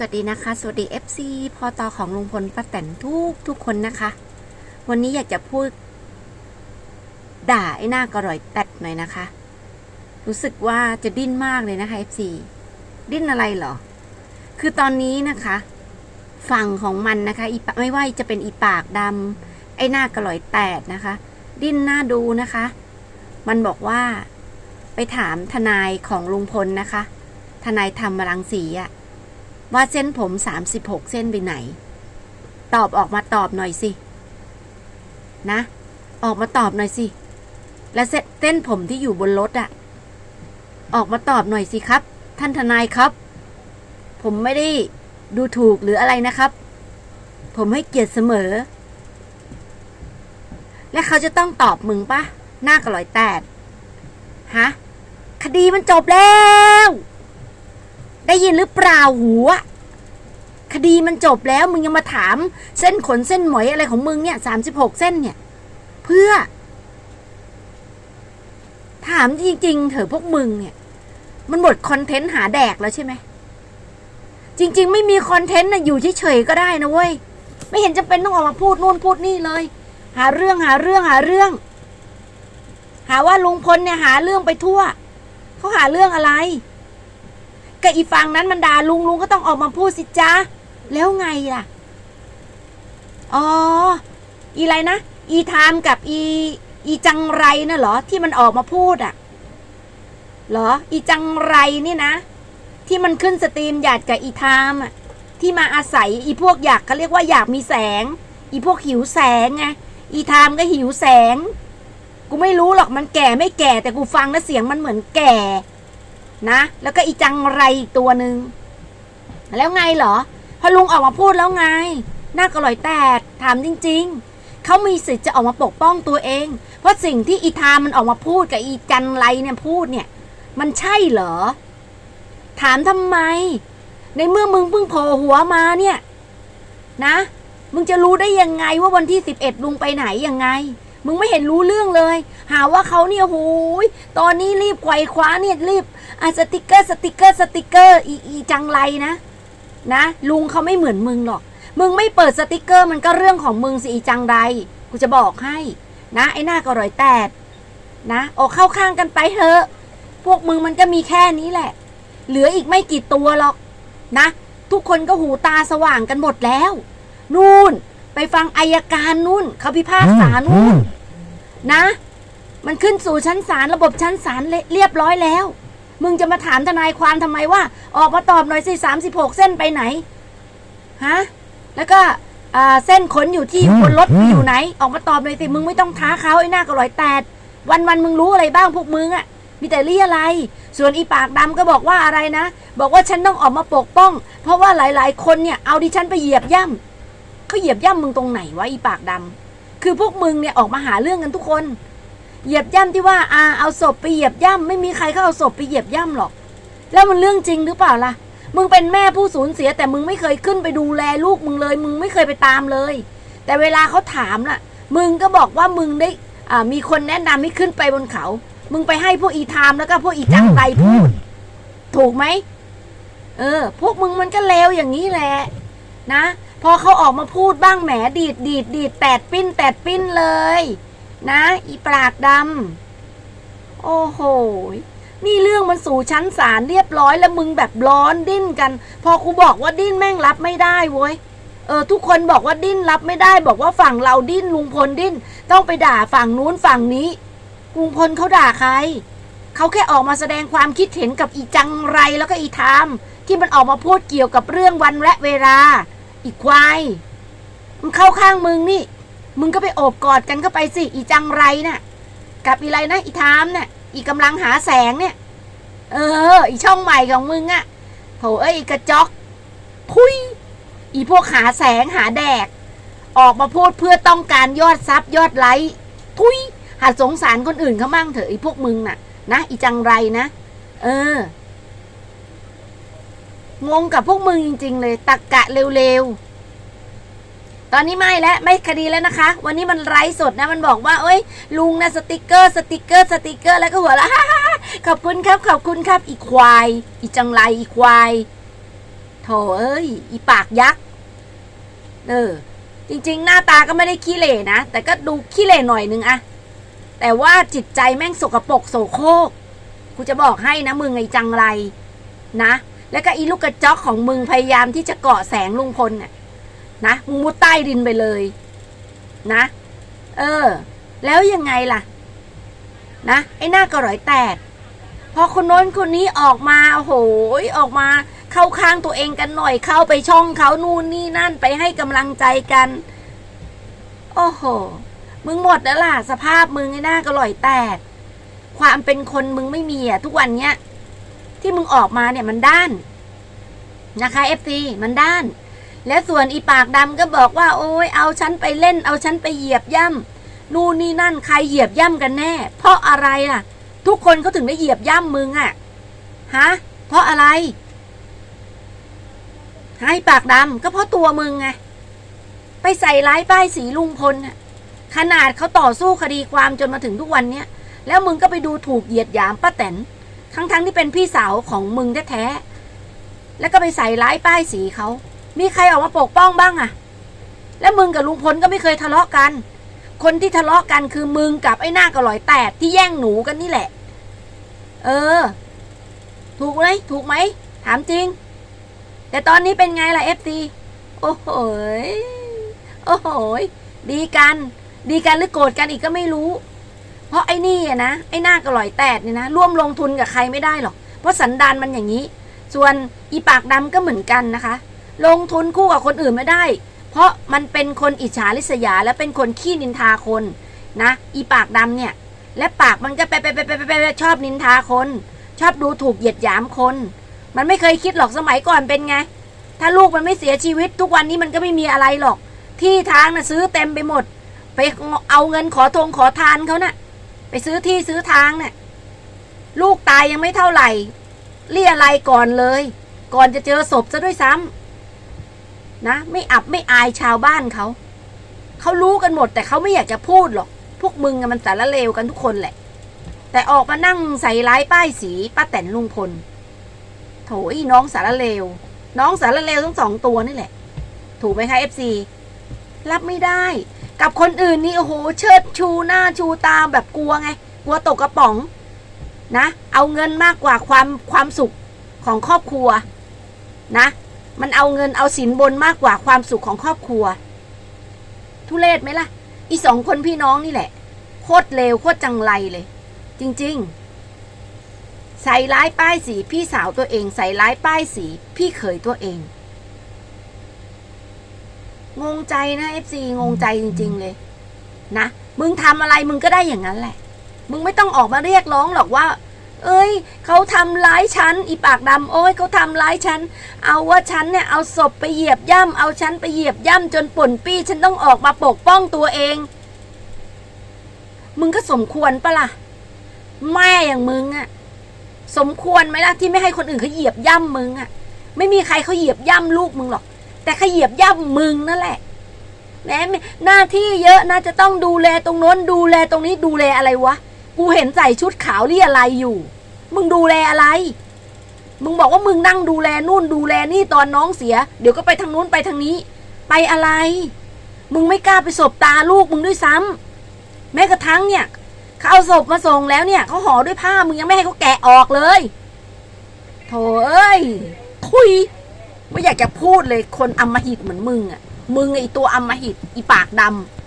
สวัสดีนะคะ สวัสดี FC พอตอของลุงพลป้าแตนทุกทุกคนนะคะ วันนี้อยากจะพูด ด่าไอ้หน้ากระร่อยแตดหน่อยนะคะ รู้สึกว่าจะดิ้นมากเลยนะคะ FC ดิ้นอะไรเหรอ คือตอนนี้นะคะ ฝั่งของมันนะคะอีไม่ว่าจะเป็นอีปากดำไอ้หน้ากระร่อยแตดนะคะ ดิ้นหน้าดูนะคะ มันบอกว่า ไปถามทนายของลุงพลนะคะ ทนายธรรมรังสีอะ ว่าเส้นผมสามสิบหกเส้นไปไหน ตอบออกมาตอบหน่อยสิ นะ ออกมาตอบหน่อยสิ และเส้นเส้นผมที่อยู่บนรถอะออกมาตอบหน่อยสิครับ ท่านทนายครับ ผมไม่ได้ดูถูกหรืออะไรนะครับ ผมให้เกียรติเสมอ และเขาจะต้องตอบมึงปะหน้ากระลอยแตดฮะ คดีมันจบแล้ว ได้ยินหรือเปล่าหัวคดีมันจบแล้วมึงยังมาถาม เส้นขนเส้นหมอยอะไรของมึงเนี่ยสามสิบหกเส้นเนี่ย เพื่อ ถามจริงๆเถอะพวกมึงเนี่ย มันหมดคอนเทนต์หาแดกแล้วใช่ไหมจริง ๆ ไม่มีคอนเทนต์นะอยู่เฉยๆก็ได้นะเว้ยไม่เห็นจำเป็นต้องออกมาพูดนู่นพูดนี่เลย หาเรื่องหาเรื่องหาเรื่อง หาว่าลุงพลเนี่ยหาเรื่องไปทั่วเขาหาเรื่องอะไร ก็อีฟังนั้นมันด่าลุงลุงก็ต้องออกมาพูดสิจ้าแล้วไงล่ะ อ๋อ อีอะไรนะ อีทามกับอี อีจังไรน่ะเหรอ ที่มันออกมาพูดอะเหรอ อีจังไรนี่นะ ที่มันขึ้นสตรีมอยากกับอีทามอะที่มาอาศัยอีพวกอยากเขาเรียกว่าอยากมีแสง อีพวกหิวแสงไงอีทามก็หิวแสง กูไม่รู้หรอกมันแก่ไม่แก่แต่กูฟังแล้วเสียงมันเหมือนแก่ นะ แล้วก็อีจังไรอีกตัวหนึ่งแล้วไงเหรอพอลุงออกมาพูดแล้วไงหน้ากระลอยแตกถามจริง ๆเขามีสิทธิ์จะออกมาปกป้องตัวเอง เพราะสิ่งที่อีทามันออกมาพูดกับอีจันไรเนี่ยพูดเนี่ย มันใช่เหรอ ถามทำไม ในเมื่อมึงเพิ่งโผล่หัวมาเนี่ย นะ มึงจะรู้ได้ยังไงว่าวันที่สิบเอ็ดลุงไปไหนยังไง มึงไม่เห็นรู้เรื่องเลย หาว่าเขาเนี่ยโหยตอนนี้รีบไขว่คว้าเนี่ยรีบอะสติกเกอร์สติกเกอร์สติกเกอร์อีอีจังไรนะ นะ ลุงเขาไม่เหมือนมึงหรอก มึงไม่เปิดสติกเกอร์มันก็เรื่องของมึงสิอีจังไร กูจะบอกให้ นะ ไอ้หน้ากระรอยแตดนะออกเข้าข้างกันไปเถอะ พวกมึงมันก็มีแค่นี้แหละ เหลืออีกไม่กี่ตัวหรอกนะ ทุกคนก็หูตาสว่างกันหมดแล้ว นู่น ไปฟังอายการนู่นเขาพิพากษานู่นนะ มันขึ้นสู่ชั้นศาลระบบชั้นศาลเรียบร้อยแล้ว มึงจะมาถามทนายความทำไมว่า ออกมาตอบหน่อยสิสามสิบหกเส้นไปไหนฮะแล้วก็อ่าเส้นขนอยู่ที่บนรถอยู่ไหน ออกมาตอบหน่อยสิมึงไม่ต้องท้าเขาไอ้หน้ากระลอยแตดวันวันๆมึงรู้อะไรบ้างพวกมึงอะมีแต่เรียอะไร ส่วนอีปากดำก็บอกว่าอะไรนะ บอกว่าฉันต้องออกมาปกป้อง เพราะว่าหลาย ๆ คนเนี่ยเอาดิฉันไปเหยียบย่ำ เขาเหยียบย่ำมึงตรงไหนวะอีปากดำคือพวกมึงเนี่ยออกมาหาเรื่องกันทุกคน เหยียบย่ำที่ว่าอาเอาศพไปเหยียบย่ำไม่มีใครเขาเอาศพไปเหยียบย่ำหรอก แล้วมันเรื่องจริงหรือเปล่าล่ะ มึงเป็นแม่ผู้สูญเสียแต่มึงไม่เคยขึ้นไปดูแลลูกมึงเลย มึงไม่เคยไปตามเลย แต่เวลาเขาถามน่ะ มึงก็บอกว่ามึงได้อ่ามีคนแนะนำให้ขึ้นไปบนเขา มึงไปให้พวกอีทามแล้วก็พวกอีจังไรพูด ถูกไหม เออ พวกมึงมันก็เลวอย่างนี้แหละ นะ พอเขาออกมาพูดบ้างแหมดีดดีดดีดแตดปิ้นแตดปิ้นเลย นะ อีปากดำโอ้โหนี่เรื่องมันสู่ชั้นศาลเรียบร้อยแล้วมึงแบบร้อนดิ้นกัน พอกูบอกว่าดิ้นแม่งรับไม่ได้เว้ยเออทุกคนบอกว่าดิ้นรับไม่ได้ บอกว่าฝั่งเราดิ้นลุงพลดิ้น ต้องไปด่าฝั่งนู้นฝั่งนี้ลุงพลเขาด่าใครเขาแค่ออกมาแสดงความคิดเห็นกับอีจังไรแล้วก็อีทามที่มันออกมาพูดเกี่ยวกับเรื่องวันและเวลา อีควายมันเข้าข้างมึงนี่ มึงก็ไปโอบกอดกันเข้าไปสิ อีจังไรน่ะ กับอีไรนะอีทามเนี่ยอีกำลังหาแสงเนี่ย เออ อีช่องใหม่ของมึงอะโถเอ้ยอีกระจอกพุยอีพวกหาแสงหาแดก ออกมาพูดเพื่อต้องการยอดซับยอดไลค์ทุยหัดสงสารคนอื่นเขามั่งเถอะไอพวกมึงน่ะ นะอีจังไรนะ เออ งงกับพวกมึงจริง ๆ เลย ตักกะเร็วๆ ตอนนี้ไม่แล้วไม่คดีแล้วนะคะ วันนี้มันไร้สดนะมันบอกว่า เอ้ย ลุงนะสติกเกอร์สติกเกอร์สติกเกอร์แล้วก็หัวละขอบคุณครับขอบคุณครับ อีควาย อีจังไรอีควายโถเอ้ย อีปากยักษ์เออจริง ๆ หน้าตาก็ไม่ได้ขี้เหร่นะ แต่ก็ดูขี้เหร่หน่อยนึงอะแต่ว่าจิตใจแม่งสกปรกโสโครกกูจะบอกให้นะมึงไอ้จังไรนะ แล้วก็อีลูกกระจอกของมึงพยายามที่จะเกาะแสงลุงพลน่ะนะมึงมุดใต้ดินไปเลย นะ เออ แล้วยังไงล่ะ นะไอ้หน้ากระรอยแตกพอคนโน้นคนนี้ออกมาโอ้โหออกมาเข้าข้างตัวเองกันหน่อยเข้าไปช่องเขานู่นนี่นั่นไปให้กำลังใจกัน โอ้โห มึงหมดแล้วล่ะ สภาพมึงไอ้หน้ากระร่อยแตกความเป็นคนมึงไม่มีอะทุกวันเนี้ย ที่มึงออกมาเนี่ยมันด้านนะคะเอฟซีมันด้าน แล้วส่วนอีปากดำก็บอกว่า โอ้ยเอาฉันไปเล่น เอาฉันไปเหยียบย่ำนู่นนี่นั่นใครเหยียบย่ำกันแน่ เพราะอะไรอะ ทุกคนเขาถึงได้เหยียบย่ำมึงอะฮะเพราะอะไรให้ปากดำก็เพราะตัวมึงไงไปใส่ร้ายป้ายสีลุงพลขนาดเขาต่อสู้คดีความจนมาถึงทุกวันเนี้ยแล้วมึงก็ไปดูถูกเหยียดหยามป้าแตน ทั้งๆทที่เป็นพี่สาวของมึงแท้ๆแล้วก็ไปใส่ร้ายป้ายสีเขา มีใครออกมาปกป้องบ้างอะแล้วมึงกับลุงพลก็ไม่เคยทะเลาะกัน คนที่ทะเลาะกันคือมึงกับไอ้หน้ากระลอยแตดที่แย่งหนูกันนี่แหละ เออ ถูกไหมถูกไหม ถามจริง แต่ตอนนี้เป็นไงล่ะเอฟซีโอ้โหโอ้โหดีกัน ดีกันหรือโกรธกันอีกก็ไม่รู้ เพราะไอ้นี่อะนะไอ้หน้ากระลอยแตดเนี่ยนะร่วมลงทุนกับใครไม่ได้หรอก เพราะสันดานมันอย่างนี้ ส่วนอีปากดำก็เหมือนกันนะคะ ลงทุนคู่กับคนอื่นไม่ได้ เพราะมันเป็นคนอิจฉาริษยา และเป็นคนขี้นินทาคนนะอีปากดำเนี่ย และปากมันก็ไปไปไปไปไปชอบนินทาคน ชอบดูถูกเหยียดหยามคน มันไม่เคยคิดหรอกสมัยก่อนเป็นไง ถ้าลูกมันไม่เสียชีวิต ทุกวันนี้มันก็ไม่มีอะไรหรอก ที่ทางน่ะซื้อเต็มไปหมด ไปเอาเงินขอทงขอทานเขาน่ะ ไปซื้อที่ซื้อทางน่ะลูกตายยังไม่เท่าไหร่ เรียอะไรก่อนเลย ก่อนจะเจอศพซะด้วยซ้ำนะ ไม่อับไม่อายชาวบ้านเขา เขารู้กันหมด แต่เขาไม่อยากจะพูดหรอก พวกมึงมันสารเลวกันทุกคนแหละ แต่ออกมานั่งใส่ร้ายป้ายสีป้าแตนลุงพล โถอีน้องสารเลว น้องสารเลวทั้งสองตัวนี่แหละ ถูกไหมคะเอฟซีรับไม่ได้ กับคนอื่นนี่โอ้โหเชิดชูหน้าชูตาแบบกลัวไง กลัวตกกระป๋องนะ เอาเงินมากกว่าความความสุขของครอบครัวนะ มันเอาเงินเอาสินบนมากกว่าความสุขของครอบครัว ทุเรศไหมล่ะ อีสองคนพี่น้องนี่แหละ โคตรเลวโคตรจังไรเลย จริง ๆ ใส่ร้ายป้ายสีพี่สาวตัวเอง ใส่ร้ายป้ายสีพี่เขยตัวเอง งงใจนะเอฟซีงงใจจริง ๆ เลย นะ มึงทำอะไรมึงก็ได้อย่างนั้นแหละ มึงไม่ต้องออกมาเรียกร้องหรอกว่า เอ้ย เขาทำร้ายฉัน อีปากดำโอ้ยเขาทำร้ายฉัน เอาว่าฉันเนี่ยเอาศพไปเหยียบย่ำเอาฉันไปเหยียบย่ำจนป่นปี้ฉันต้องออกมาปกป้องตัวเอง มึงก็สมควรปะล่ะ แม่อย่างมึงอะสมควรไหมล่ะที่ไม่ให้คนอื่นเขาเหยียบย่ำมึงอะไม่มีใครเขาเหยียบย่ำลูกมึงหรอก แต่ขยียบย่ำมึงนั่นแหละแหมหน้าที่เยอะนะจะต้องดูแลตรงโน้นดูแลตรงนี้ดูแลอะไรวะ กูเห็นใส่ชุดขาวเรียอะไรอยู่ มึงดูแลอะไร มึงบอกว่ามึงนั่งดูแลนู่นดูแลนี่ตอนน้องเสีย เดี๋ยวก็ไปทางนู้นไปทางนี้ ไปอะไร มึงไม่กล้าไปสบตาลูกมึงด้วยซ้ำแม้กระทั่งเนี่ยเขาเอาศพมาส่งแล้วเนี่ยเขาห่อด้วยผ้ามึงยังไม่ให้เขาแกะออกเลยโถเอ้ยทุย ไม่อยากจะพูดเลยคนอำมหิตเหมือนมึงอะ มึงไอตัวอำมหิตอีปากดำ